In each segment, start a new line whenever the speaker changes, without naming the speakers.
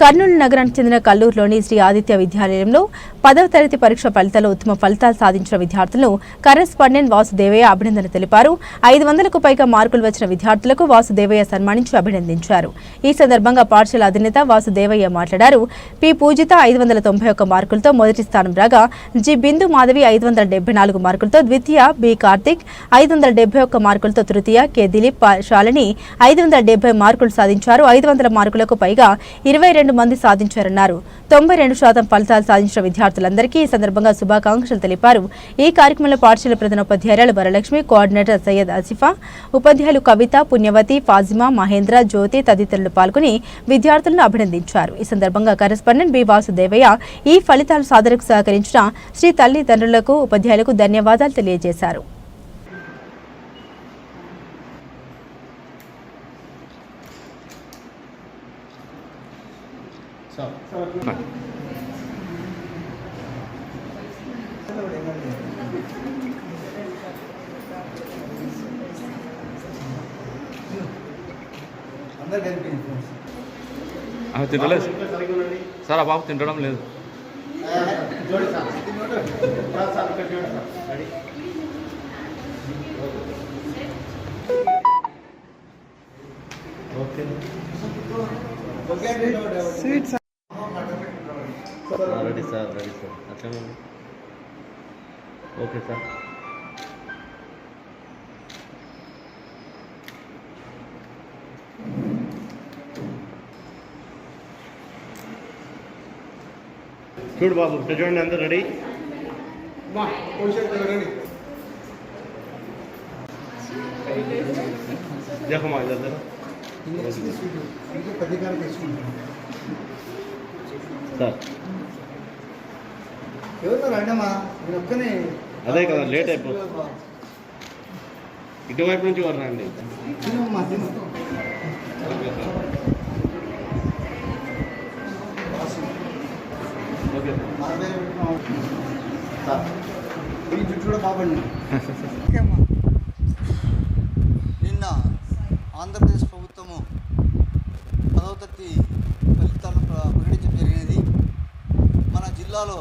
కర్నూలు నగరానికి చెందిన కల్లూరులోని శ్రీ ఆదిత్య విద్యాలయంలో పదవ తరగతి పరీక్ష ఫలితాల్లో ఉత్తమ ఫలితాలు సాధించిన విద్యార్థులను కరెస్పాండెంట్ వాసుదేవయ్య అభినందన తెలిపారు. ఐదు వందలకు పైగా మార్కులు వచ్చిన విద్యార్థులకు వాసుదేవయ్య సన్మానించి అభినందించారు. ఈ సందర్భంగా పాఠశాల అధినేత వాసుదేవయ్య మాట్లాడారు. పి. పూజిత ఐదు వందల తొంభై ఒక్క మార్కులతో మొదటి స్థానం రాగా జి. బిందు మాధవి ఐదు వందల డెబ్బై నాలుగు మార్కులతో ద్వితీయ బి. కార్తిక్ ఐదు వందల డెబ్బై ఒక్క మార్కులతో తృతీయ కె. దిలీప్ శాలిని ఐదు వందల డెబ్బై మార్కులు సాధించారు. ఐదు వందల మార్కులకు పైగా ఇరవై రెండు రెండు మంది సాధించారన్నారు. తొంభై రెండు శాతం ఫలితాలు సాధించిన విద్యార్థులందరికీ ఈ సందర్భంగా శుభాకాంక్షలు తెలిపారు. ఈ కార్యక్రమంలో పాఠశాల ప్రధానోపాధ్యాయురాలు వరలక్ష్మి కోఆర్డినేటర్ సయ్యద్ ఆసిఫా ఉపాధ్యాయులు కవిత పుణ్యవతి ఫాజిమా మహేంద్ర జ్యోతి తదితరులు పాల్గొని విద్యార్థులను అభినందించారు. ఈ సందర్భంగా కరెస్పాండెంట్ బి వాసుదేవయ్య ఈ ఫలితాలు సాధనకు సహకరించిన శ్రీ తల్లిదండ్రులకు ఉపాధ్యాయులకు ధన్యవాదాలు తెలియజేశారు.
అందరు కలిపి
ఆమె తింటలేదు సార్ ఆ బాబు తింటడం లేదు
జోడి సార్ సార్ సార్ ఇక్కడ చూడండి సార్ రెడీ ఓకే ఓకే అండి sweet sir
ready sir ready sir. అట్లనే. Okay sir. చూడు బాబు చూడండి అందరు రెడీ?
పోషన్ రెడీ.
సార్.
ఎవరు రండమ్మా నేను ఒక్కనే.
అదే కదా, లేట్ అయిపోతుంది. ఇటువైపు నుంచి వారు రండి
నిన్న ఆంధ్రప్రదేశ్ ప్రభుత్వము పదవ తరగతి ఫలితాలను ప్రకటించడం జరిగినది. మన జిల్లాలో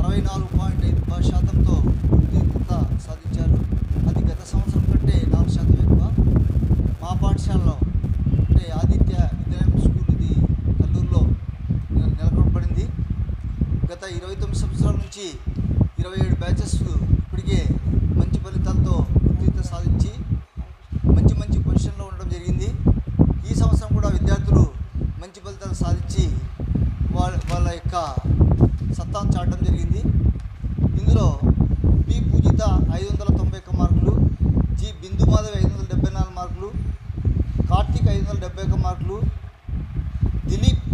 అరవై నాలుగు పాయింట్ ఐదు శాతంతో ఉత్తీర్ణత సాధించారు. అది గత సంవత్సరం కంటే నాలుగు శాతం ఎక్కువ. మా పాఠశాలలో అంటే ఆదిత్య విద్యాలయం స్కూల్ ఇది కల్లూరులో నెలకొనబడింది గత ఇరవై తొమ్మిది సంవత్సరాల నుంచి ఇరవై ఏడు బ్యాచెస్ ఇప్పటికే మంచి ఫలితాలతో ఉత్తీర్ణత సాధించి మంచి మంచి పొజిషన్లో ఉండడం జరిగింది ఈ సంవత్సరం కూడా విద్యార్థులు మంచి ఫలితాలు సాధించి వాళ్ళ యొక్క సత్తాను చాటడం జరిగింది. ఇందులో పి పూజిత ఐదు వందల తొంభై ఒక్క మార్కులు జి. బిందు మాధవి ఐదు వందల డెబ్బై నాలుగు మార్కులు కార్తీక్ ఐదు వందల డెబ్బై ఒక్క మార్కులు దిలీప్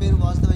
పేరు వాస్తవ